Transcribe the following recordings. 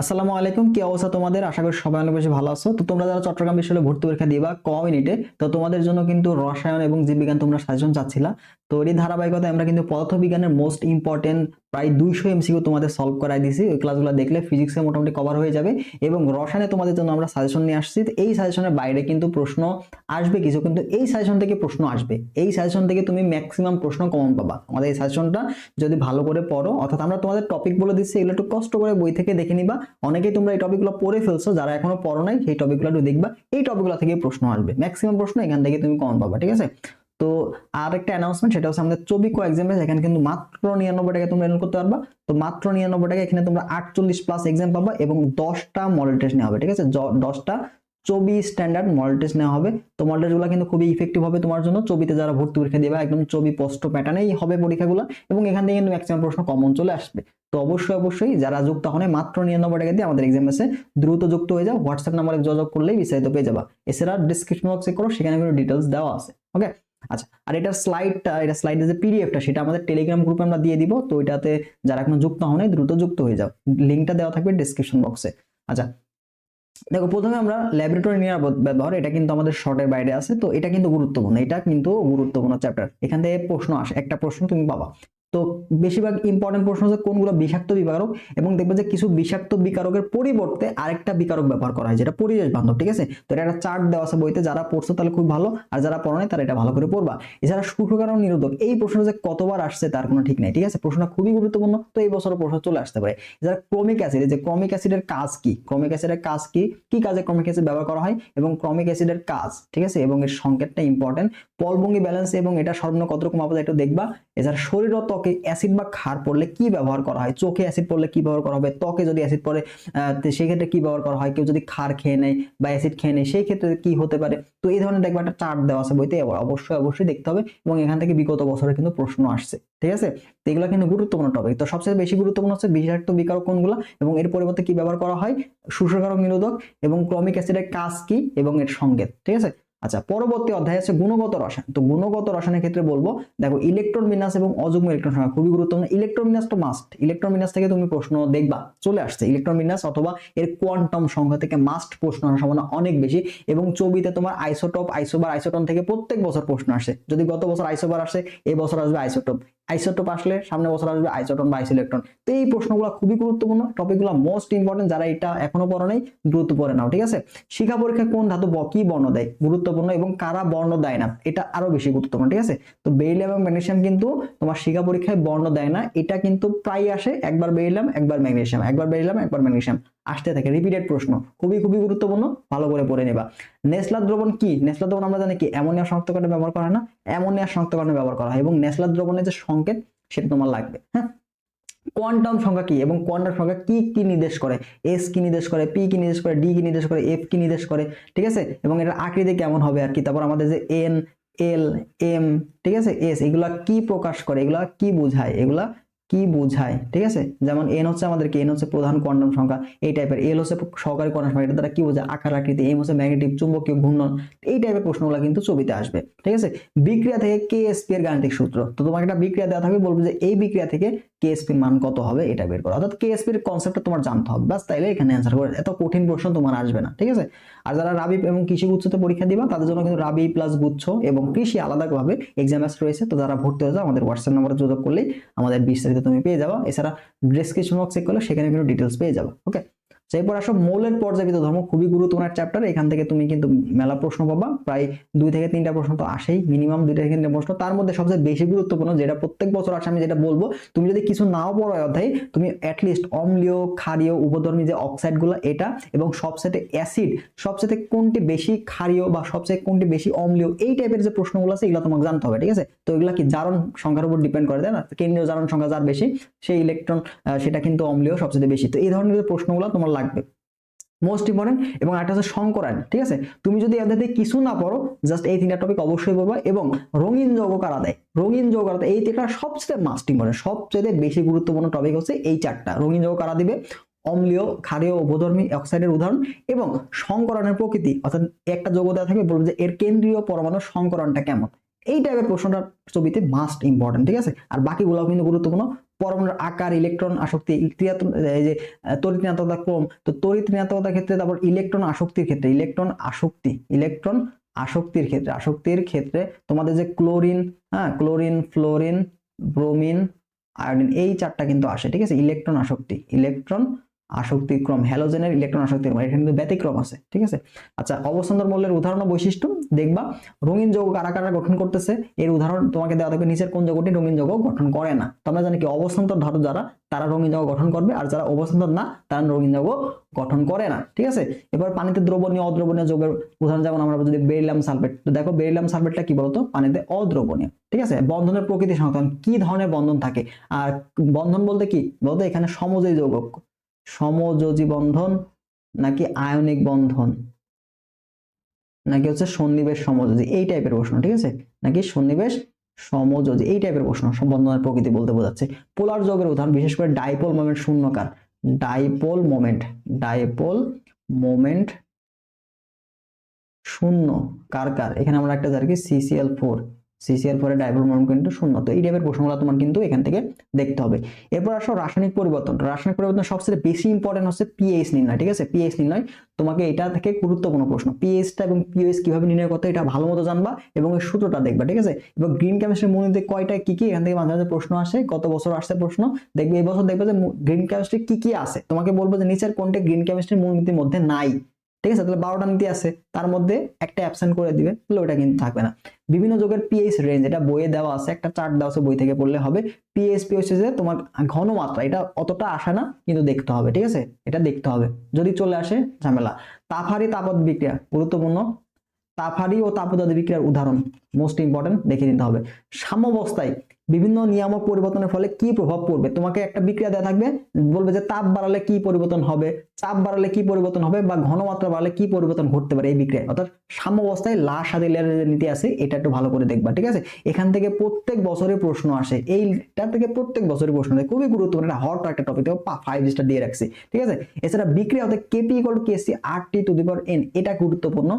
আসসালামু আলাইকুম, কি অবস্থা তোমাদের? আশা করি সবাই অনেক বেশি ভালো আছো। তো তোমরা যারা চট্টগ্রাম বিশ্ববিদ্যালয়ে ভর্তি পরীক্ষা দিবা ক মিনিটে তো তোমাদের জন্য কিন্তু রসায়ন এবং জীববিজ্ঞান তোমরা সাজেশন চাচ্ছিলা। তো এরই ধারাবাহিকতায় আমরা কিন্তু পদার্থবিজ্ঞানের মোস্ট ইম্পর্টেন্ট প্রায় দুইশো এমসিকিউ তোমাদের সলভ করাই দিছি ওই ক্লাসগুলো দেখলে ফিজিক্সে মোটামুটি কভার হয়ে যাবে এবং রসায়নে তোমাদের জন্য আমরা সাজেশন নিয়ে আসছি। এই সাজেশনের বাইরে কিন্তু প্রশ্ন আসবে কিছু, কিন্তু এই সাজেশন থেকে প্রশ্ন আসবে। এই সাজেশন থেকে তুমি ম্যাক্সিমাম প্রশ্ন কমন পাবা। আমাদের এই সাজেশনটা যদি ভালো করে পড়ো, অর্থাৎ আমরা তোমাদের টপিক বলে দিচ্ছি, এগুলো একটু কষ্ট করে বই থেকে দেখে নিবা। অনেকেই তোমরা এই টপিকগুলো পড়ে ফেলছো, যারা এখনও পড়ো নাই, সেই টপিকগুলো একটু দেখবা। এই টপিকগুলো থেকে প্রশ্ন আসবে। ম্যাক্সিমাম প্রশ্ন এখান থেকে তুমি কমন পাবা, ঠিক আছে? তো আর একটা অ্যানাউন্সমেন্ট সেটা হচ্ছে আমাদের চবিকো এক্সাম এখানে কিন্তু মাত্র নিরানব্বই টাকা তোমরা এনরোল করতে পারবা। তো মাত্র নিরানব্বই টাকা এখানে তোমরা আটচল্লিশ প্লাস এক্সাম পাবা এবং দশটা মডেল টেস্ট নেওয়া হবে, ঠিক আছে? দশটা চবি স্ট্যান্ডার্ড মডেল টেস্ট নেওয়া হবে। তো মডেল টেস্টগুলো কিন্তু খুবই ইফেক্টিভ হবে তোমার জন্য। চবিতে যারা ভর্তি পরীক্ষা দেবে, একদম চবি পোস্ট প্যাটার্নেই হবে পরীক্ষাগুলো এবং এখান থেকে কিন্তু ম্যাক্সিমাম প্রশ্ন কমন চলে আসবে। তো অবশ্যই অবশ্যই যারা যুক্ত হন মাত্র নিরানব্বই টাকা দিয়ে আমাদের এক্সাম এসে দ্রুত যুক্ত হয়ে যাও। হোয়াটসঅ্যাপ নাম্বারে যোগাযোগ করলেই বিস্তারিত পেয়ে যাবা। এছাড়া ডিসক্রিপশন বক্সে করো, সেখানে কিন্তু ডিটেলস দেওয়া আছে ওকে আচ্ছা আর এটার স্লাইডটা এটা স্লাইডের যে পিডিএফটা সেটা আমাদের টেলিগ্রাম গ্রুপে আমরা দিয়ে দিব। তো এটাতে যারা এখনও যুক্ত হন দ্রুত যুক্ত হয়ে যাও। লিঙ্কটা দেওয়া থাকবে ডিসক্রিপশন বক্সে আচ্ছা দেখো, প্রথমে আমরা ল্যাবরেটরি নিরাপদ ব্যবহার, এটা কিন্তু আমাদের শর্টের বাইরে আছে, তো এটা কিন্তু গুরুত্বপূর্ণ। এটা কিন্তু গুরুত্বপূর্ণ চ্যাপ্টার এখান থেকে প্রশ্ন আসে। একটা প্রশ্ন তুমি পাবা। তো বেশিরভাগ ইম্পর্টেন্ট প্রশ্ন হচ্ছে কোনগুলো বিষাক্ত বিকারক এবং দেখবে যে কিছু বিষাক্ত বিকারকের পরিবর্তে আরেকটা বিকারক ব্যবহার করা হয়, যেটা পরিবেশ বান্ধব, ঠিক আছে? তো এটা একটা চার্ট দেওয়া আছে বইতে, যারা পড়ছো তাহলে খুব ভালো, আর যারা পড়ো নাই তারা এটা ভালো করে পড়বা। এছাড়া সুখকারণ নিরোধক, এই প্রশ্নটা যে কতবার আসছে তার কোনো ঠিক নাই, ঠিক আছে? প্রশ্নটা খুবই গুরুত্বপূর্ণ, তো এই বছর প্রশ্ন চলে আসতে পারে। এছাড়া ক্রমিক অ্যাসিড যে ক্রমিক অ্যাসিডের কাজ কি? ক্রমিক অ্যাসিডের কাজ কি? কি কাজে ক্রমিক অ্যাসিড ব্যবহার করা হয়? এবং ক্রমিক অ্যাসিডের কাজ, ঠিক আছে? এবং এর সংকেতটা ইম্পর্টেন্ট পলভঙ্গি ব্যালেন্স এবং এটা সর্বনিম্ন কত রকম যায় একটু দেখবা। এছাড়া শরীর ত্বকে অ্যাসিড বা ক্ষার পড়লে কি ব্যবহার করা হয়? চোখে অ্যাসিড পড়লে কি ব্যবহার করা হবে? ত্বকে যদি অ্যাসিড পড়ে সেক্ষেত্রে কি ব্যবহার করা হয়? কেউ যদি ক্ষার খেয়ে নেয় বা অ্যাসিড খেয়ে নেয়, সেই ক্ষেত্রে কি হতে পারে? তো এই ধরনের দেখবা একটা চার্ট দেওয়া আছে বইতে অবশ্যই অবশ্যই দেখতে হবে এবং এখান থেকে বিগত বছরে কিন্তু প্রশ্ন আসছে, ঠিক আছে? তো এগুলো কিন্তু গুরুত্বপূর্ণ টপিক তো সবচেয়ে বেশি গুরুত্বপূর্ণ হচ্ছে বিষাক্ত বিকারক কোনগুলো এবং এর পরিবর্তে কি ব্যবহার করা হয়? শোষকারক নিরোধক এবং ক্রমিক অ্যাসিডের কাজ কি এবং এর সংকেত, ঠিক আছে? আচ্ছা পরবর্তী অধ্যায় আছে গুণগত রসায়ন। তো গুণগত রসায়নের ক্ষেত্রে বলব, দেখো ইলেকট্রন বিন্যাস এবং অযুগ্ম ইলেকট্রন সংখ্যা খুবই গুরুত্বপূর্ণ। ইলেকট্রন বিন্যাস তো মাস্ট ইলেকট্রন বিন্যাস থেকে তুমি প্রশ্ন দেখবা, চলে আসছে। ইলেকট্রন বিন্যাস অথবা এর কোয়ান্টাম সংখ্যা থেকে মাস্ট প্রশ্ন আসার সম্ভাবনা অনেক বেশি এবং চবিতে তোমার আইসোটপ আইসোবার আইসোটন থেকে প্রত্যেক বছর প্রশ্ন আসে। যদি গত বছর আইসোবার আসে এই বছর আসবে আইসোটপ আইসোটপ আসলে সামনে বছর আসবে আইসোটন বা আইসোইলেকট্রন তো এই প্রশ্নগুলো খুবই গুরুত্বপূর্ণ টপিকগুলো মোস্ট ইম্পর্টেন্ট যারা এটা এখনও পড়ো নাই, দ্রুত পড়ে নাও, ঠিক আছে? শিক্ষা পরীক্ষায় কোন ধাতু কি বর্ণ দেয়? গুরুত্বপূর্ণ এবং কারা বর্ণ দেয় না? এটা আরও বেশি গুরুত্বপূর্ণ, ঠিক আছে? তো বেরিলিয়াম এবং ম্যাগনেসিয়াম কিন্তু তোমার শিক্ষা পরীক্ষায় বর্ণ দেয় না, এটা কিন্তু প্রায় আসে, একবার বেরিলিয়াম একবার ম্যাগনেসিয়াম, একবার বেরিলিয়াম একবার ম্যাগনেসিয়াম। আসতে থাকে। রিপিটেড প্রশ্ন। খুবই খুবই গুরুত্বপূর্ণ। ভালো করে পড়ে নেবা। নেসলা দ্রবণ কি? নেসলা দ্রবণ আমরা জানি কি? অ্যামোনিয়া শনাক্তকরণে ব্যবহার করা হয় না। অ্যামোনিয়া শনাক্তকরণে ব্যবহার করা হয়। এবং নেসলা দ্রবণের যে সংকেত, সেটা তোমার লাগবে। হ্যাঁ? কোয়ান্টাম সংখ্যা কি? এবং কোয়ান্টাম সংখ্যা কি কি নির্দেশ করে? এস কি নির্দেশ করে? পি কি নির্দেশ করে? ডি কি নির্দেশ করে? এফ কি নির্দেশ করে? ঠিক আছে? এবং এটার আকৃতি কেমন হবে আর কি? তারপর আমাদের যে এন এল এম ঠিক আছে? এস এগুলা কি প্রকাশ করে? এগুলা কি বোঝায়? এগুলা কি বোঝায়, ঠিক আছে? যেমন এন হচ্ছে আমাদের কি এন হচ্ছে প্রধান কোয়ান্টাম সংখ্যা, এই টাইপের এল হচ্ছে সহকারী কোয়ান্টাম সংখ্যা, এটা দ্বারা কি বোঝায়? আকার আকৃতি এম হচ্ছে ম্যাগনেটিক চুম্বকীয় ঘূর্ণন, এই টাইপের প্রশ্নগুলো কিন্তু ছবিতে আসবে, ঠিক আছে? বিক্রিয়া থেকে কে এসপি এর গাণিতিক সূত্র, তো তোমাকে একটা বিক্রিয়া দেওয়া থাকবে, বলবে যে এই বিক্রিয়া থেকে কেএসপির মান কত হবে এটা বের করো। অর্থাৎ কেএসপির কনসেপ্টটা তোমার জানতে হবে। বাস তাইলে এখানে অ্যান্সার করে এত কঠিন প্রশ্ন তোমার আসবে না, ঠিক আছে? আর যারা রাবি এবং কৃষি গুচ্ছতে পরীক্ষা দিবা, তাদের জন্য কিন্তু রাবি প্লাস গুচ্ছ এবং কৃষি আলাদাভাবে এক্সাম রয়েছে। তো যারা ভর্তি হয়ে যাও, আমাদের হোয়াটসঅ্যাপ নম্বরে যোগাযোগ করলেই আমাদের বিস্তারিত তুমি পেয়ে যাবা। এছাড়া ডেসক্রিপশন বক্স চেক করলে সেখানে কিন্তু ডিটেলস পেয়ে যাব ওকে এরপর আসো মৌলের পর্যাপিত ধর্ম, খুবই গুরুত্বপূর্ণ চ্যাপ্টার এখান থেকে তুমি কিন্তু মেলা প্রশ্ন পাবা, প্রায় দুই থেকে তিনটা প্রশ্ন তো আসেই মিনিমাম দুই থেকে তিনটা প্রশ্ন। তার মধ্যে সবচেয়ে বেশি গুরুত্বপূর্ণ যেটা প্রত্যেক বছর আসে, আমি যেটা বলব, তুমি যদি কিছু নাও পড়ো অধ্যায়ে, তুমি অ্যাটলিস্ট অম্লীয়, ক্ষারীয়, উপধর্মী যে অক্সাইডগুলো, এটা এবং সবচেয়ে অ্যাসিড সবচেয়ে কোনটি বেশি ক্ষারীয় বা সবচেয়ে কোনটি বেশি অম্লীয়, এই টাইপের যে প্রশ্নগুলো আছে, এগুলো তোমাকে জানতে হবে, ঠিক আছে? তো এগুলো কি জারণ সংখ্যার উপর ডিপেন্ড করে, তাই না? কেন্দ্রীয় জারণ সংখ্যা যার বেশি, সেই ইলেকট্রন সেটা কিন্তু অম্লীয় সবচেয়ে বেশি। তো এই ধরনের প্রশ্নগুলো তোমার লাগবে। মোস্ট ইম্পর্টেন্ট এবং একটা হচ্ছে সংকরায়ন ঠিক আছে? তুমি যদি এদের থেকে কিছু না পড়ো জাস্ট এই তিনটা টপিক অবশ্যই পড়বা এবং রঙিন যৌগ কারা দেয়? রঙিন যৌগ কারা এই তিনটা সবচেয়ে মাস্ট ইম্পর্টেন্ট সবচেয়ে বেশি গুরুত্বপূর্ণ টপিক হচ্ছে এই চারটা। রঙিন যৌগ কারা দিবে? অম্লীয়, ক্ষারীয়, উপধর্মী অক্সাইডের উদাহরণ এবং সংকরণের প্রকৃতি, অর্থাৎ একটা যৌগ দেওয়া থাকবে, বলবে যে এর কেন্দ্রীয় পরমাণু সংকরণটা কেমন? এই টাইপের প্রশ্নটা ছবিতে মাস্ট ইম্পর্টেন্ট ঠিক আছে? আর বাকিগুলো কিন্তু গুরুত্বপূর্ণ। পরমাণুর আকার, ইলেকট্রন আসক্তি যে ক্রম, তো তড়িৎ ঋণাত্মকতার ক্ষেত্রে তারপর ইলেকট্রন আসক্তির ক্ষেত্রে, ইলেকট্রন আসক্তি, ইলেকট্রন আসক্তির ক্ষেত্রে আসক্তির ক্ষেত্রে তোমাদের যে ক্লোরিন হ্যাঁ ক্লোরিন, ফ্লোরিন, ব্রোমিন, আয়োডিন, এই চারটা কিন্তু আসে, ঠিক আছে? ইলেকট্রন আসক্তি, ইলেকট্রন আসক্তি ক্রম হ্যালোজেনের ইলেকট্রন আসক্তি ক্রম, এখানে কিন্তু ব্যতিক্রম আছে, ঠিক আছে? আচ্ছা অবস্থান্তর মূল্যের উদাহরণ বৈশিষ্ট্য, দেখবা, রঙিন যৌগ কারা কারা গঠন করতেছে? এর উদাহরণ তোমাকে দেওয়া থাকবে নিচের কোন যৌগটি রঙিন যৌগ গঠন করে না। তোমরা জানি কি, অবস্থান্তর ধাতু যারা, তারা রঙিন যৌগ গঠন করবে, আর যারা অবস্থান্তর না, তারা রঙিন যৌগ গঠন করে না, ঠিক আছে? এবার পানিতে দ্রবণীয়, অদ্রবণীয় যৌগের উদাহরণ, যেমন আমরা যদি বেরিলাম সালফেট তো দেখো বেরিলাম সালফেটটা কি বলতো? পানিতে অদ্রবণীয়, ঠিক আছে? বন্ধনের প্রকৃতি সংক্রান্ত কি ধরনের বন্ধন থাকে? আর বন্ধন বলতে কি? বলতো এখানে সমযোজী যৌগ সমযোজী বন্ধন নাকি আয়নিক বন্ধন? নাকি হচ্ছে সন্নিবেশ সমযোজী? এই টাইপের প্রশ্ন, ঠিক আছে? নাকি সন্নিবেশ সমযোজী? এই টাইপের প্রশ্ন বন্ধনের প্রকৃতি বলতে বোঝাচ্ছে। পোলার যোগের উদাহরণ, বিশেষ করে ডাইপোল মোমেন্ট শূন্যকার। ডাইপোল মোমেন্ট ডাইপোল মোমেন্ট শূন্য কার কার? এখানে আমরা একটা জানি সিসিএল ফোর সিসিএল ফোর এর ডাইপোল মোমেন্ট কিন্তু শূন্য। তো এই টাইপের প্রশ্নগুলো তোমার কিন্তু এখান থেকে দেখতে হবে। এরপর আসো রাসায়নিক পরিবর্তন। রাসায়নিক পরিবর্তন সবচেয়ে বেশি ইম্পর্টেন্ট হচ্ছে পিএইচ নির্ণয়, ঠিক আছে? পিএইচ নির্ণয় তোমাকে এটা থেকে গুরুত্বপূর্ণ প্রশ্ন। পিএইচটা এবং পিএইচ কীভাবে নির্ণয় করতে এটা ভালো মতো জানবা এবং এর সূত্রটা দেখবা, ঠিক আছে? এবং গ্রিন কেমিস্ট্রি মূলনীতি কয়টা, কি কি? এখান থেকে মাঝে মাঝে প্রশ্ন আসে, গত বছর আসছে প্রশ্ন। দেখবে এই বছর দেখবে যে গ্রিন কেমিস্ট্রি কি কি আছে? তোমাকে বলব যে নিচের কোনটা গ্রিন কেমিস্ট্রি মূলনীতির মধ্যে নাই। ঠিক আছে? তাহলে বারোটা নীতি আছে। তার মধ্যে একটা অ্যাবসেন্ট করে দিবে, তাহলে ওটা কিন্তু থাকবে না। বিভিন্ন যোগের পিএইচ রেঞ্জ এটা বইয়ে দেওয়া আছে, একটা চার্ট দেওয়া আছে বই থেকে পড়লে হবে। পিএইচ পি হচ্ছে যে তোমার ঘনমাত্রা এটা অতটা আসে না, কিন্তু দেখতে হবে, ঠিক আছে? এটা দেখতে হবে। যদি চলে আসে, ঝামেলা। তাপহারি তাপদ বিক্রিয়া, গুরুত্বপূর্ণ। তাপহারি ও তাপদাদি বিক্রিয়ার উদাহরণ মোস্ট ইম্পর্টেন্ট দেখে নিতে হবে। সাম্যাবস্থায় বিভিন্ন নিয়ামক পরিবর্তনের ফলে কি প্রভাব পড়বে? তোমাকে একটা বিক্রিয়া দেওয়া থাকবে, বলবে যে তাপ বাড়ালে কি পরিবর্তন হবে? চাপ বাড়ালে কি পরিবর্তন হবে? বা ঘনমাত্রা বাড়ালে কি পরিবর্তন ঘটতে পারে এই বিক্রিয়ায়? অর্থাৎ সাম্যাবস্থায় লাশ আদি লেয়ারের যে নীতি আছে, এটা একটু ভালো করে দেখবা, ঠিক আছে? এখান থেকে প্রত্যেক বছরে প্রশ্ন আসে, এইটা থেকে প্রত্যেক বছরে প্রশ্ন আসে, খুবই গুরুত্বপূর্ণ একটা হট একটা টপিক ফাইভ স্টার দিয়ে রাখছি, ঠিক আছে? এছাড়া বিক্রিয়া হতে KP equal KC R T to the power n এটা গুরুত্বপূর্ণ।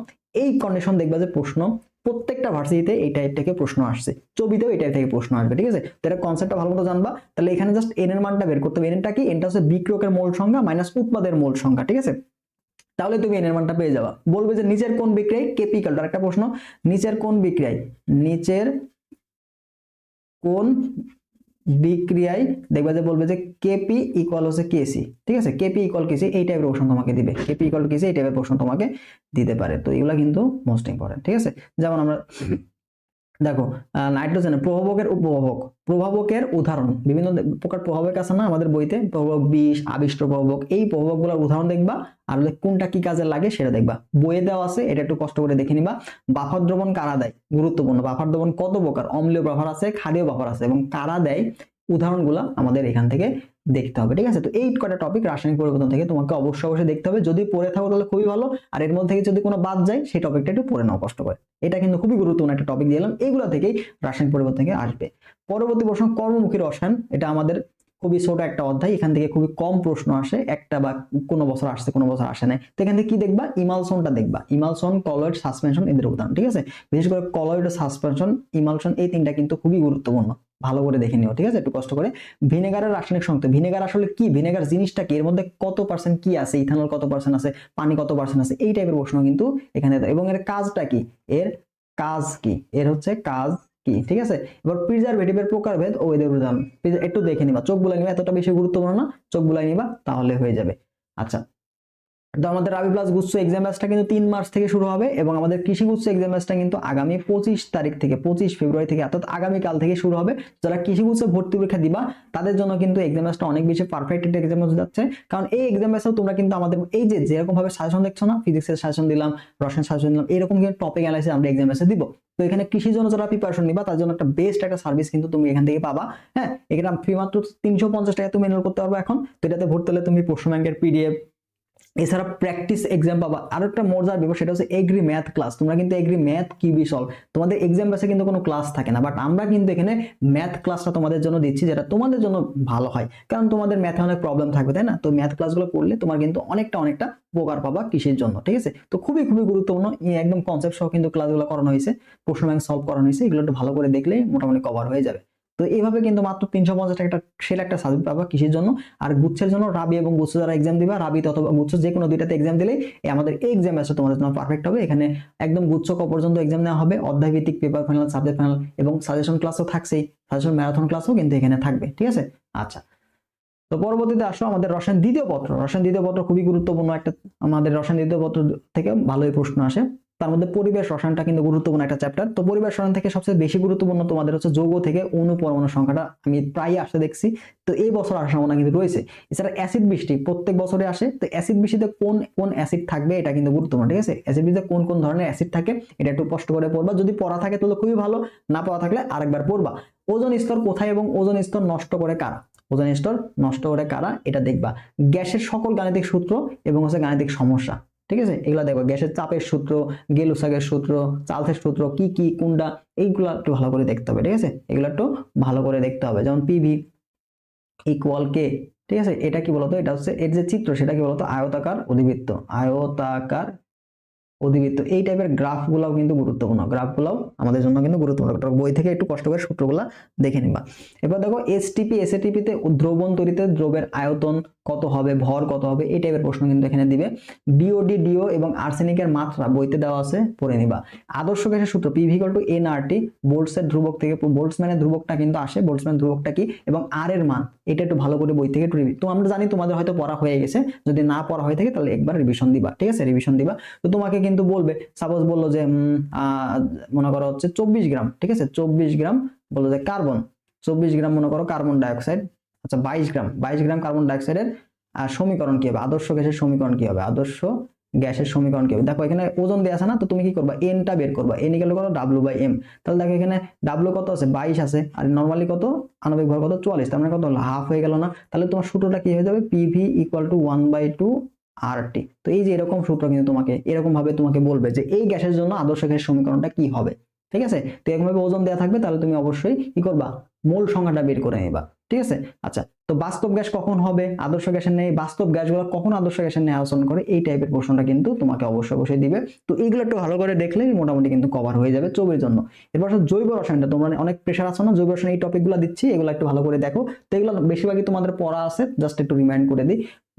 এই কন্ডিশন দেখবা যে প্রশ্ন প্রত্যেকটা ভার্সিটিতে এই টাইপ থেকে প্রশ্ন আসছে। ছবিতেও এই টাইপ থেকে প্রশ্ন আসবে, ঠিক আছে? তো এটা কনসেপ্টটা ভালো মতো জানবা। তাহলে এখানে জাস্ট এন এর মানটা বের করতে হবে। এনটা কি? এনটা হচ্ছে বিক্রয়কের মূল সংখ্যা মাইনাস উৎপাদের মূল সংখ্যা, ঠিক আছে? তাহলে তুমি এন এর মানটা পেয়ে যাবা। বলবে যে নিচের কোন বিক্রয়? কেপি ইকাল একটা প্রশ্ন। নিচের কোন বিক্রয়? নিচের কোন বিক্রিয়ায় দেখবা যে বলবে যে কেপি ইকুয়াল হচ্ছে কেসি ঠিক আছে? কেপি ইকুয়াল কেসি এই টাইপের প্রশ্ন তোমাকে দিবে। কেপি ইকুয়াল কেসি এই টাইপের প্রশ্ন তোমাকে দিতে পারে। তো এগুলা কিন্তু মোস্ট ইম্পর্টেন্ট ঠিক আছে? যেমন আমরা দেখো নাইট্রোজেনের প্রভাবকের উপভাবক। প্রভাবকের উদাহরণ। বিভিন্ন প্রকার প্রভাবক আছে না আমাদের বইতে? প্রভাবক বিষ, আবিষ্ট প্রভাবক। এই প্রভাবকগুলোর উদাহরণ দেখবা আর কোনটা কি কাজে লাগে সেটা দেখবা। বইয়ে দেওয়া আছে, এটা একটু কষ্ট করে দেখে নিবা। বাফার দ্রবণ কারা দেয়? গুরুত্বপূর্ণ। বাফার দ্রবণ কত প্রকার? অম্লীয় বাফার আছে, ক্ষারীয় বাফার আছে এবং কারা দেয়? উদাহরণগুলো আমাদের এখান থেকে দেখতে হবে, ঠিক আছে? তো এই কটা টপিক রাসায়নিক পরিবর্তন থেকে তোমাকে অবশ্যই অবশ্যই দেখতে হবে। যদি পড়ে থাকো তাহলে খুবই ভালো, আর এর মধ্যে যদি কোনো বাদ যায়, সেই টপিকটা একটু পড়ে নাও কষ্ট করে। এটা কিন্তু খুবই গুরুত্বপূর্ণ একটা টপিক দিলাম এগুলো থেকেই রাসায়নিক পরিবর্তন থেকে আসবে। পরবর্তী প্রশ্ন, কর্মমুখী রসায়ন, এটা আমাদের খুবই ছোট একটা অধ্যায়, এখান থেকে খুবই কম প্রশ্ন আসে, একটা বা কোনো বছর আসছে, কোনো বছর আসে নাই। তো এখান থেকে কি দেখবা? ইমালসনটা দেখবা। ইমালসন, কলয়েড, সাসপেনশন, এদের উদাহরণ ঠিক আছে? বিশেষ করে কলয়েড, সাসপেনশন, ইমালসন, এই তিনটা কিন্তু খুবই গুরুত্বপূর্ণ। ভালো করে দেখে নিও, ঠিক আছে? একটু কষ্ট করে। ভিনেগারের রাসায়নিক সংকেত, ভিনেগার আসলে কি? ভিনেগার জিনিসটা কি? এর মধ্যে কত পার্সেন্ট কি আছে? ইথানল কত পার্সেন্ট আছে? পানি কত পার্সেন্ট আছে? এই টাইপের প্রশ্ন কিন্তু এখানে এবং এর কাজটা কি? এর কাজ কি? এর হচ্ছে কাজ কি? ঠিক আছে? এবার প্রিজারভেটিভের প্রকারভেদ ও এদের উদাহরণ। একটু দেখে নিবা। চোখ বুলাই নিবা, এতটা বেশি গুরুত্বপূর্ণ না? চোখ বুলাই নিবা, তাহলে হয়ে যাবে। আচ্ছা তো আমাদের রাবি প্লাস গুচ্ছ এক্সাম ব্যাচটা কিন্তু তিন মার্চ থেকে শুরু হবে এবং আমাদের কৃষি গুচ্ছ এক্সাম ব্যাচটা কিন্তু আগামী পঁচিশ তারিখ থেকে, পঁচিশ ফেব্রুয়ারি থেকে অর্থাৎ আগামীকাল থেকে শুরু হবে। যারা কৃষি গুচ্ছে ভর্তি পরীক্ষা দিবা, তাদের জন্য কিন্তু এক্সাম ব্যাচটা অনেক বেশি পারফেক্ট একটা এক্সাম হতে যাচ্ছে। কারণ এই এক্সাম ব্যাচটাও তোমরা কিন্তু আমাদের এই যে যেরকম ভাবে সাজেশন দেখছ না ফিজিক্সের সাজেশন দিলাম রসায়ন সাজেশন দিলাম, এরকম কিন্তু টপিক অ্যানালাইসিস আমরা এক্সাম ব্যাচে দিব। তো এখানে কৃষির জন্য যারা প্রিপারেশন নিবা, তার জন্য একটা বেস্ট একটা সার্ভিস কিন্তু তুমি এখান থেকে পাবা। হ্যাঁ এখানে ফ্রি মাত্র তিনশো পঞ্চাশ টাকা তুমি এনরোল করতে পারবে এখন। তো এটাতে ভর্তি হলে তুমি ব্যাংকের পিডিএফ এছাড়া প্র্যাকটিস এক্সাম পাবা। আরও একটা মজার ব্যাপার, সেটা হচ্ছে এগ্রি ম্যাথ ক্লাস তোমরা কিন্তু এগ্রি ম্যাথ কি সলভ তোমাদের এক্সাম বেসে কিন্তু কোনো ক্লাস থাকে না। বাট আমরা কিন্তু এখানে ম্যাথ ক্লাসটা তোমাদের জন্য দিচ্ছি, যেটা তোমাদের জন্য ভালো হয়। কারণ তোমাদের ম্যাথে অনেক প্রবলেম থাকবে, তাই না? তো ম্যাথ ক্লাসগুলো করলে তোমার কিন্তু অনেকটা অনেকটা উপকার পাবা কৃষির জন্য, ঠিক আছে? তো খুবই খুবই গুরুত্বপূর্ণ। একদম কনসেপ্ট সহ কিন্তু ক্লাসগুলো করানো হয়েছে। প্রশ্ন ব্যাংক সলভ করানো হয়েছে। এগুলো একটু ভালো করে দেখলেই মোটামুটি কভার হয়ে যাবে। তো এইভাবে কিন্তু মাত্র তিনশো পঞ্চাশ টাকা একটা সেল একটা সাবজেক্ট পাবা কিসের জন্য? আর গুচ্ছের জন্য রাবি এবং গুচ্ছ যারা এক্সাম দিবা, রাবিতে অথবা গুচ্ছ যে কোনো দুইটাতে এক্সাম এই আমাদের এই এক্সাম আছে, তোমাদের জন্য পারফেক্ট হবে। এখানে একদম গুচ্ছ ক পর্যন্ত এক্সাম নেওয়া হবে অধ্যায় ভিত্তিক পেপার ফাইনাল সাবজেক্ট ফাইনাল এবং সাজেশন ক্লাসও থাকছেই। সাজেশন ম্যারাথন ক্লাসও কিন্তু এখানে থাকবে, ঠিক আছে? আচ্ছা। তো পরবর্তীতে আসো আমাদের রসায়ন দ্বিতীয় পত্র। রসায়ন দ্বিতীয় পত্র খুবই গুরুত্বপূর্ণ একটা, আমাদের রসায়ন দ্বিতীয় পত্র থেকে ভালোই প্রশ্ন আসে। তার মধ্যে পরিবেশ রসায়নটা কিন্তু গুরুত্বপূর্ণ একটা চ্যাপ্টার তো পরিবেশ রসায়ন থেকে সবচেয়ে বেশি গুরুত্বপূর্ণ তোমাদের হচ্ছে যৌগ থেকে অণু পরমাণু সংখ্যাটা আমি প্রায় আসতে দেখছি। তো এই বছর আসার সম্ভাবনা কিন্তু রয়েছে। এছাড়া অ্যাসিড বৃষ্টি প্রত্যেক বছরে আসে। তো অ্যাসিড বৃষ্টিতে কোন কোন অ্যাসিড থাকবে এটা কিন্তু গুরুত্বপূর্ণ, ঠিক আছে? অ্যাসিড বৃষ্টিতে কোন কোন ধরনের অ্যাসিড থাকে এটা একটু কষ্ট করে পড়বা। যদি পড়া থাকে তাহলে খুবই ভালো, না পড়া থাকলে আরেকবার পড়বা। ওজন স্তর কোথায় এবং ওজন স্তর নষ্ট করে কারা? ওজন স্তর নষ্ট করে কারা? এটা দেখবা। গ্যাসের সকল গাণিতিক সূত্র এবং হচ্ছে গাণিতিক সমস্যা। ঠিক আছে? এগুলা দেখবা, গ্যাসের চাপের সূত্র গেলুসাগের সূত্র, চালসের সূত্র, কি কি, কোনটা, এইগুলো একটু ভালো করে দেখতে হবে, ঠিক আছে? এগুলো একটু ভালো করে দেখতে হবে। যেমন পিভি ইকুয়াল কে ঠিক আছে? এটা কি বলতো? এটা হচ্ছে এর যে চিত্র, সেটা কি বলতো? আয়তাকার অধিবৃত্ত। আয়তাকার অধিবৃত্ত এই টাইপের গ্রাফগুলোও কিন্তু গুরুত্বপূর্ণ। গ্রাফগুলোও আমাদের জন্য কিন্তু গুরুত্বপূর্ণ। বই থেকে একটু কষ্ট করে সূত্রগুলা দেখে নিবা। এবার দেখো এসটিপি এসএটিপিতে দ্রবণ তৈরিতে দ্রবের আয়তন কত হবে, ভর কত হবে, এই টাইপের প্রশ্ন কিন্তু এখানে দিবে। বিওডি ডিও এবং আর্সেনিকের মাত্রা বইতে দেওয়া আছে, পড়ে নিবা। আদর্শ গ্যাসের সূত্র এন আর টি বোল্টসের ধ্রুবক থেকে বোল্টসম্যানের ধ্রুবকটা কিন্তু আসে বোল্টসম্যান ধ্রুবকটা কি, এবং আর এর মান, এটা একটু ভালো করে বই থেকে একটু রিভিউ তো আমরা জানি তোমাদের হয়তো পড়া হয়ে গেছে, যদি না পড়া হয়ে থাকে তাহলে একবার রিভিশন দিবা, ঠিক আছে? রিভিশন দিবা। তো তোমাকে কিন্তু বলবে সাপোজ বলল যে মনে করো হচ্ছে চব্বিশ গ্রাম, ঠিক আছে? চব্বিশ গ্রাম বলল যে কার্বন, চব্বিশ গ্রাম মনে করো কার্বন ডাইঅক্সাইড আচ্ছা বাইশ গ্রাম বাইশ গ্রাম কার্বন ডাইঅক্সাইডের সমীকরণ কি হবে? আদর্শ গ্যাসের সমীকরণ কি হবে? আদর্শ গ্যাসের সমীকরণ কি হবে? দেখো এখানে ওজন দেওয়া আছে না, তো তুমি কি করবা? এনটা বের করবা। এন ইকুয়াল করো ডাব্লু বাই এম তাহলে দেখো এখানে ডাব্লু কত আছে? বাইশ আছে। আর নর্মালি কত? আণবিক ভর কত? চুয়াল্লিশ। তার মানে কত হাফ হয়ে গেল না। তাহলে তোমার সূত্রটা কি হয়ে যাবে? PV equal to one by two R T. তো এই যে এরকম সূত্র কিন্তু তোমাকে এরকম ভাবে তোমাকে বলবে যে এই গ্যাসের জন্য আদর্শ গ্যাসের সমীকরণটা কি হবে? ঠিক আছে? তো এরকম ভাবে ওজন দেওয়া থাকবে, তাহলে তুমি অবশ্যই কি করবা? মূল সংখ্যাটা বের করে নেবা। ঠিক আছে? আচ্ছা তো বাস্তব গ্যাস কখন হবে? আদর্শ গ্যাসের নেই বাস্তব গ্যাসগুলো কখন আদর্শ গ্যাসের নেই আলোচনা করে? এই টাইপের প্রশ্নটা কিন্তু তোমাকে অবশ্যই অবশ্যই দিবে। তো এইগুলো একটু ভালো করে দেখলে মোটামুটি কিন্তু কভার হয়ে যাবে চবির জন্য। এরপর জৈব রসায়নটা, তোমরা অনেক প্রেশার আছে না? জৈব রসায়ন এই টপিকগুলো দিচ্ছি, এগুলো একটু ভালো করে দেখো। তো এগুলো বেশিরভাগই তোমাদের পড়া আছে জাস্ট একটু রিমাইন্ড করে দিই।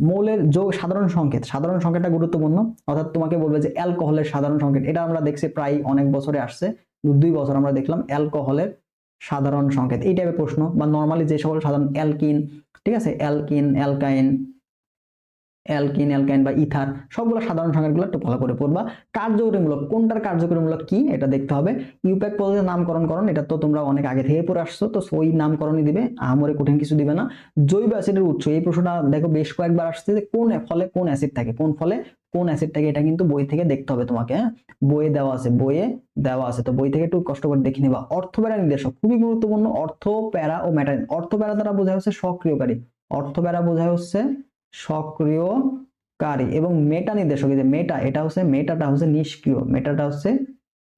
মৌলের যোগ সাধারণ সংকেত, সাধারণ সংকেতটা গুরুত্বপূর্ণ। অর্থাৎ তোমাকে বলবে যে অ্যালকোহলের সাধারণ সংকেত, এটা আমরা দেখছি প্রায় অনেক বছরে আসছে। দুই বছর আমরা দেখলাম অ্যালকোহলের সাধারণ সংকেত। এই টাইপের প্রশ্ন বা নর্মালি যে সকল সাধারণ অ্যালকিন, ঠিক আছে? অ্যালকিন, অ্যালকাইন অ্যালকিন, অ্যালকাইন বা ইথার সবগুলো সাধারণ সংকেতগুলো একটু ভালো করে পড়বা। কার্যকরীমূলক, কোনটার কার্যকরীমূলক কি, এটা দেখতে হবে। ইউপ্যাক পদ্ধতিতে নামকরণ করণ, এটা তো তোমরা অনেক আগে থেকে পড়ে আসছো, তো ওই নামকরণই দিবে, আহামরি কঠিন কিছু দিবে না। জৈব অ্যাসিডের উৎস, এই প্রশ্নটা দেখো বেশ কয়েকবার আসছে যে কোন ফলে কোন অ্যাসিড থাকে, কোন ফলে কোন অ্যাসিড থাকে, এটা কিন্তু বই থেকে দেখতে হবে তোমাকে হ্যাঁ? বইয়ে দেওয়া আছে, বইয়ে দেওয়া আছে, তো বই থেকে একটু কষ্ট করে দেখে নিবা। অর্থ প্যারা নির্দেশক, খুবই গুরুত্বপূর্ণ অর্থ প্যারা ও ম্যাটার অর্থ প্যারা দ্বারা বোঝা হচ্ছে সক্রিয়কারী অর্থ প্যারা বোঝা হচ্ছে সক্রিয়কারী এবং মেটা নির্দেশক যে মেটা এটা হচ্ছে মেটাটা হচ্ছে নিষ্ক্রিয় মেটাটা হচ্ছে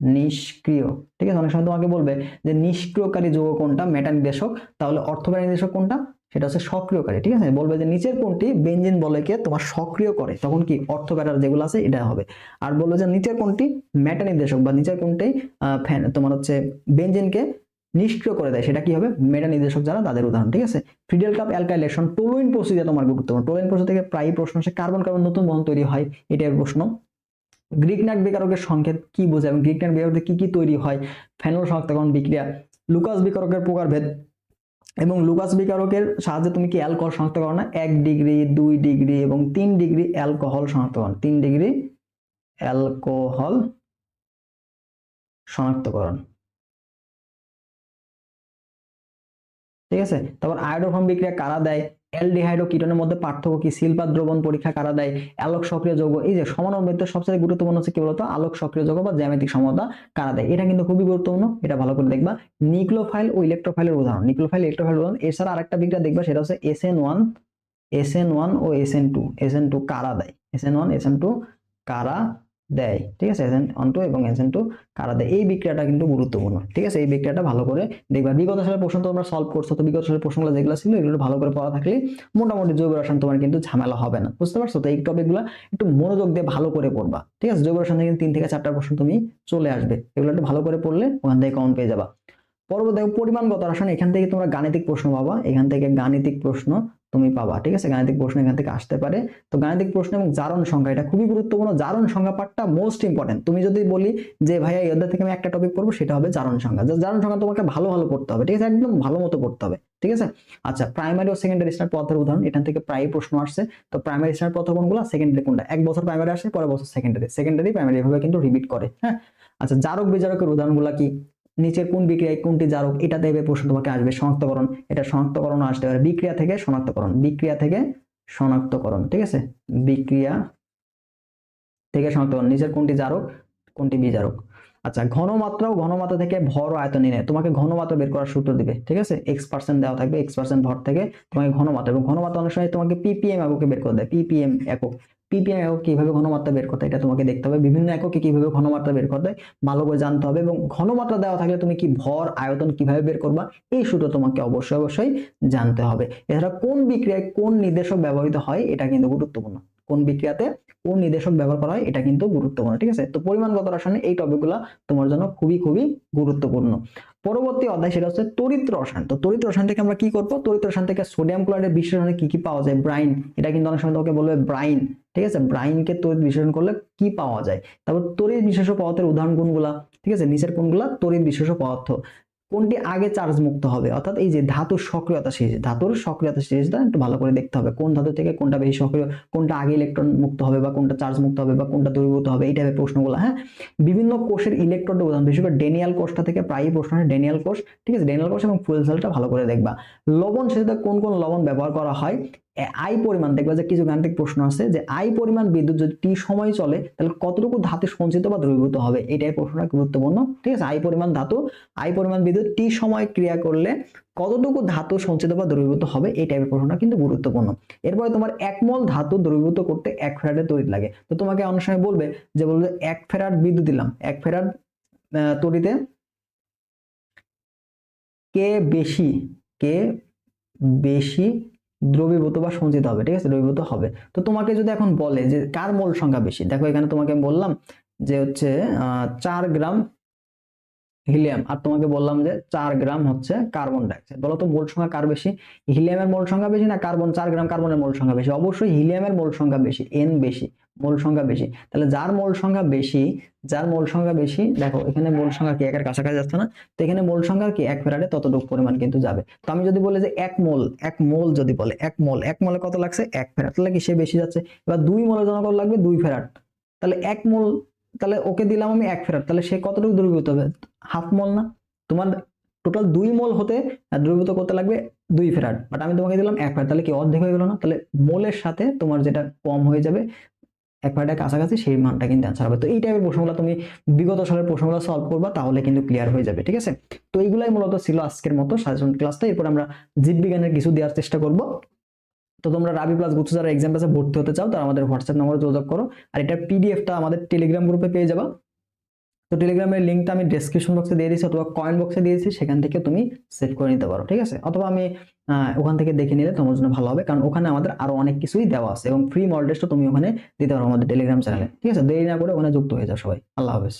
নিষ্ক্রিয়। ঠিক আছে, অনেক সময় তোমাকে বলবে যে নিষ্ক্রিয়কারী যৌগ কোনটা মেটা নির্দেশক, তাহলে অর্থকারী নির্দেশক কোনটা? সেটা হচ্ছে সক্রিয়কারী, ঠিক আছে? বলবে যে নিচের কোনটি? বেঞ্জিন বলয়কে তোমার সক্রিয় করে, তখন কি অর্থপ্যারার যেগুলো আছে, এটা হবে। আর বলবে যে নিচের কোনটি? মেটা নির্দেশক বা নিচের কোনটি? ফ্যান তোমার হচ্ছে বেঞ্জিনকে নিষ্ক্রিয় করে দেয়। সেটা কি হবে মেটা নির্দেশক যারা, তাদের উদাহরণ, ঠিক আছে? ফ্রিডেল কাপ অ্যালকাইলেশন টোলুইন প্রসিডিয়া তোমার গুরুত্বপূর্ণ। টোলুইন প্রসিডিয়া থেকে প্রায় প্রশ্ন আসে কার্বন কার্বন নতুন বন্ধন তৈরি হয় এটার প্রশ্ন। গ্রিক নাক বিকারকের সংকেত কি বোঝায় এবং গ্রিক নাক বিকারকে কি কি তৈরি হয়? ফেনল শনাক্তকরণ বিক্রিয়া। লুকাস বিকারকের প্রকারভেদ এবং লুকাস বিকারকের সাহায্যে তুমি কি অ্যালকোহল শনাক্ত করো না? এক ডিগ্রি, দুই ডিগ্রি এবং তিন ডিগ্রি অ্যালকোহল শনাক্তকরণ তিন ডিগ্রি অ্যালকোহল শনাক্তকরণ ঠিক আছে? তারপর আয়োডোফর্ম বিক্রিয়া কারা দেয়? অ্যালডিহাইড কিটনের মধ্যে পার্থক্য কি? সিলপাত দ্রবণ পরীক্ষা কারা দেয়? আলোক সক্রিয় যৌগ, এই যে সমানবৃত্ত সবচেয়ে গুরুত্বপূর্ণ হচ্ছে কি বলতো? আলোক সক্রিয় যৌগ বা জ্যামিতিক সমতা কারা দেয়? এটা কিন্তু খুবই গুরুত্বপূর্ণ, এটা ভালো করে দেখবা। নিক্লোফাইল ও ইলেকট্রোফাইলের উদাহরণ নিক্লোফাইল ইলেকট্রোফাইল উদাহরণ। এছাড়া আরেকটা বিক্রিয়া দেখবা, সেটা হচ্ছে S N one, S N one ও S N two. S N two কারা দেয়? S N one, S N two কারা দেয়, ঠিক আছে? এন ওয়ান টু এবং এন টু কারা দেয়। এই বিক্রিয়াটা কিন্তু গুরুত্বপূর্ণ, ঠিক আছে? এই বিক্রিয়াটা ভালো করে দেখবা। বিগত সালের প্রশ্ন তোমরা সলভ করছ, তো বিগত সালের প্রশ্নগুলো যেগুলো ছিল এগুলো ভালো করে পড়া থাকলে মোটামুটি জৈব রসায়ন তোমার কিন্তু ঝামেলা হবে না, বুঝতে পারছ? তো এই টপিকগুলো একটু মনোযোগ দিয়ে ভালো করে পড়বা, ঠিক আছে? জৈব রসায়ন থেকে তিন থেকে চারটা প্রশ্ন তুমি চলে আসবে, এগুলো একটু ভালো করে পড়লে ওখান থেকে কমন পেয়ে যাবা। পরবর্তী দেখো, পরিমাণগত রসায়ন এখান থেকে তোমরা গাণিতিক প্রশ্ন পাবা। এখান থেকে গাণিতিক প্রশ্ন তুমি পাবা, ঠিক আছে? গাণিতিক প্রশ্ন এখান থেকে আসতে পারে। তো গাণিতিক প্রশ্ন এবং জারণ সংখ্যা, এটা খুবই গুরুত্বপূর্ণ। জারণ সংখ্যা পার্টটা মোস্ট ইম্পর্টেন্ট তুমি যদি বলি যে, ভাইয়া, এই অধ্যায় থেকে আমি একটা টপিক পড়ব, সেটা হবে জারণ সংখ্যা। জারণ সংখ্যা তোমাকে ভালো ভালো পড়তে হবে, ঠিক আছে? একদম ভালো মতো পড়তে হবে, ঠিক আছে? আচ্ছা প্রাইমারি ও সেকেন্ডারি স্টার পথের উদাহরণ, এখান থেকে প্রায় প্রশ্ন আসছে। তো প্রাইমারি স্টার পথ কোনগুলো? সেকেন্ডারি কোনটা? এক বছর প্রাইমারি আসে, পরের বছর সেকেন্ডারি সেকেন্ডারি প্রাইমারি এভাবে কিন্তু রিপিট করে হ্যাঁ? আচ্ছা জারক বিজারকের উদাহরণগুলো কি? নিচের কোন বিক্রিয়ায় কোনটি জারক, এটা দেবে প্রশ্ন তোমাকে আসবে, শনাক্তকরণ। এটা শনাক্তকরণ আসতে পারে। বিক্রিয়া থেকে শনাক্তকরণ। বিক্রিয়া থেকে শনাক্তকরণ, ঠিক আছে? বিক্রিয়া থেকে শনাক্তকরণ। নিচের কোনটি জারক, কোনটি বিজারক? আচ্ছা ঘনমাত্রা ও ঘনমাত্রা থেকে ভর ও আয়তন নিয়ে তোমাকে ঘনমাত্রা বের করার সূত্র দিবে, ঠিক আছে? এক্স পার্সেন্ট দেওয়া থাকবে এক্স পার্সেন্ট ভর থেকে তোমাকে ঘনমাত্রা। এবং ঘনমাত্রা অনেক সময় তোমাকে পিপিএম এককে বের করে দেয় পিপিএম একক। পিপিএম একক কীভাবে ঘনমাত্রা বের করতে এটা তোমাকে দেখতে হবে। বিভিন্ন এককে কীভাবে ঘনমাত্রা বের করতে ভালো করে জানতে হবে এবং ঘনমাত্রা দেওয়া থাকলে তুমি কি ভর, আয়তন কীভাবে বের করবা, এই সূত্র তোমাকে অবশ্যই অবশ্যই জানতে হবে। এছাড়া কোন বিক্রিয়ায় কোন নির্দেশক ব্যবহৃত হয়, এটা কিন্তু গুরুত্বপূর্ণ। কোন বিক্রিয়াতে কোন নির্দেশক ব্যবহার করা হয়, এটা কিন্তু গুরুত্বপূর্ণ, ঠিক আছে? তো পরিমাণগত রসায়নে এই টপিকগুলো তোমার জন্য খুবই খুবই গুরুত্বপূর্ণ। পরবর্তী অধ্যায় সেটা হচ্ছে তড়িৎ রসায়ন। তো তড়িৎ রসায়ন থেকে আমরা কি করব? তড়িৎ রসায়ন থেকে সোডিয়াম ক্লোরাইডের বিশ্লেষণে কি কি পাওয়া যায়? ব্রাইন এটা কিন্তু অনেক সময় তোমাকে বলবে ব্রাইন ঠিক আছে? ব্রাইনকে তড়িৎ বিশ্লেষণ করলে কি পাওয়া যায়? তারপর তড়িৎ বিশেষ পদার্থের উদাহরণ কোনগুলা? ঠিক আছে? নিচের কোনগুলা? তড়িৎ বিশেষ পদার্থ কোনটি আগে চার্জ মুক্ত হবে? অর্থাৎ এই যে ধাতুর সক্রিয়তা সিরিজ ধাতুর সক্রিয়তা সিরিজটা একটু ভালো করে দেখতে হবে। কোন ধাতু থেকে কোনটা বেশি সক্রিয়, কোনটা আগে ইলেকট্রন মুক্ত হবে বা কোনটা চার্জ মুক্ত হবে বা কোনটা দ্রবীভূত হবে, এই টাইপের প্রশ্নগুলো হ্যাঁ? বিভিন্ন কোষের ইলেকট্রন উদাহরণ বিশেষ করে ডেনিয়াল কোষটা থেকে প্রায়ই প্রশ্ন হয় ডেনিয়াল কোষ, ঠিক আছে? ডেনিয়াল কোষ এবং ফুয়েল সেলটা ভালো করে দেখবা। লবণ সেটাতে কোন কোন লবণ ব্যবহার করা হয়? আই পরিমাণ, দেখবে যে কিছু গাণিতিক প্রশ্ন আছে যে আই পরিমাণ বিদ্যুৎ যদি টি সময় চলে, তাহলে কতটুকু ধাতু সঞ্চিত বা দ্রবীভূত হবে? এটাই প্রশ্নটা গুরুত্বপূর্ণ, ঠিক আছে? আই পরিমাণ ধাতু, আই পরিমাণ বিদ্যুৎ টি সময় ক্রিয়া করলে কতটুকু ধাতু সঞ্চিত বা দ্রবীভূত হবে? এই টাইপের প্রশ্নটা কিন্তু গুরুত্বপূর্ণ। এরপরে তোমার একমল ধাতু দ্রবীভূত করতে এক ফেরাডের তড়িৎ লাগে। তো তোমাকে অনেক সময় বলবে যে বলবে এক ফেরাড বিদ্যুৎ দিলাম, এক ফেরাড তড়িতে কে বেশি কে বেশি দ্রবীভূত বা সঞ্চিত হবে, ঠিক আছে? দ্রবীভূত হবে। তো তোমাকে যদি এখন বলে যে কার মোল সংখ্যা বেশি, দেখো এখানে তোমাকে বললাম যে হচ্ছে চার গ্রাম হিলিয়াম, আর তোমাকে বললাম যে চার গ্রাম হচ্ছে কার্বন ডাইঅক্সাইড। বলো তো মোল সংখ্যা কার বেশি? হিলিয়ামের মোল সংখ্যা বেশি না কার্বন, চার গ্রাম কার্বনের মোল সংখ্যা বেশি? অবশ্যই হিলিয়ামের মোল সংখ্যা বেশি এন বেশি। মোল সংখ্যা বেশি। তাহলে যার মোল সংখ্যা বেশি, যার মোল সংখ্যা বেশি, দেখো এখানে মোল সংখ্যা কি একের কাছাকাছি যাচ্ছে না, তো এখানে মোল সংখ্যা কি এক ফেরাডে ততটুকু পরিমাণ কিন্তু যাবে। তো আমি যদি বলি যে এক মোল এক মোল যদি বলে, এক মোল, এক মোলে কত লাগছে? এক ফেরাট। তাহলে কি সে বেশি যাচ্ছে? এবার দুই মোলের জন্য কত লাগবে দুই ফেরাট। তাহলে এক মোল, তাহলে ওকে দিলাম আমি এক ফেরাট। তাহলে সে কতটুকু দ্রবীভূত হবে? হাফ মোল না? তোমার টোটাল দুই মোল হতে দ্রবীভূত করতে লাগবে দুই ফেরাট। বাট আমি তোমাকে দিলাম এক ফেরাট। তাহলে কি অর্ধেক হয়ে গেল না? তাহলে মোলের সাথে তোমার যেটা কম হয়ে যাবে এক ফেরাটের কাছাকাছি সেই মানটা কিন্তু অ্যান্সার হবে। তো এই টাইপের প্রশ্নগুলো তুমি বিগত সালের প্রশ্নগুলো সলভ করবা, তাহলে কিন্তু ক্লিয়ার হয়ে যাবে, ঠিক আছে? তো এইগুলাই মূলত ছিল আজকের মতো সাজেশন ক্লাসটা এরপর আমরা জীববিজ্ঞানের কিছু দেওয়ার চেষ্টা করব। তো তোমরা রাবি প্লাস গুচ্ছ যারা এক্সাম পাসে ভর্তি হতে চাও, তারা আমাদের হোয়াটসঅ্যাপ নম্বরে যোগাযোগ করো। আর এটার পিডিএফটা আমাদের টেলিগ্রাম গ্রুপে পেয়ে যাবা। তো টেলিগ্রামের লিঙ্কটা আমি ডেসক্রিপশন বক্সে দিয়ে দিয়েছি অথবা কয়েন বক্সে দিয়েছি, সেখান থেকে তুমি সেভ করে নিতে পারো, ঠিক আছে? অথবা আমি ওখান থেকে দেখে নিলে তোমার জন্য ভালো হবে। কারণ ওখানে আমাদের আরও অনেক কিছুই দেওয়া আছে এবং ফ্রি মডেল টেস্টও তুমি ওখানে দিতে পারো আমাদের টেলিগ্রাম চ্যানেলে ঠিক আছে? দেরি না করে ওখানে যুক্ত হয়ে যাও সবাই। আল্লাহ হাফেজ।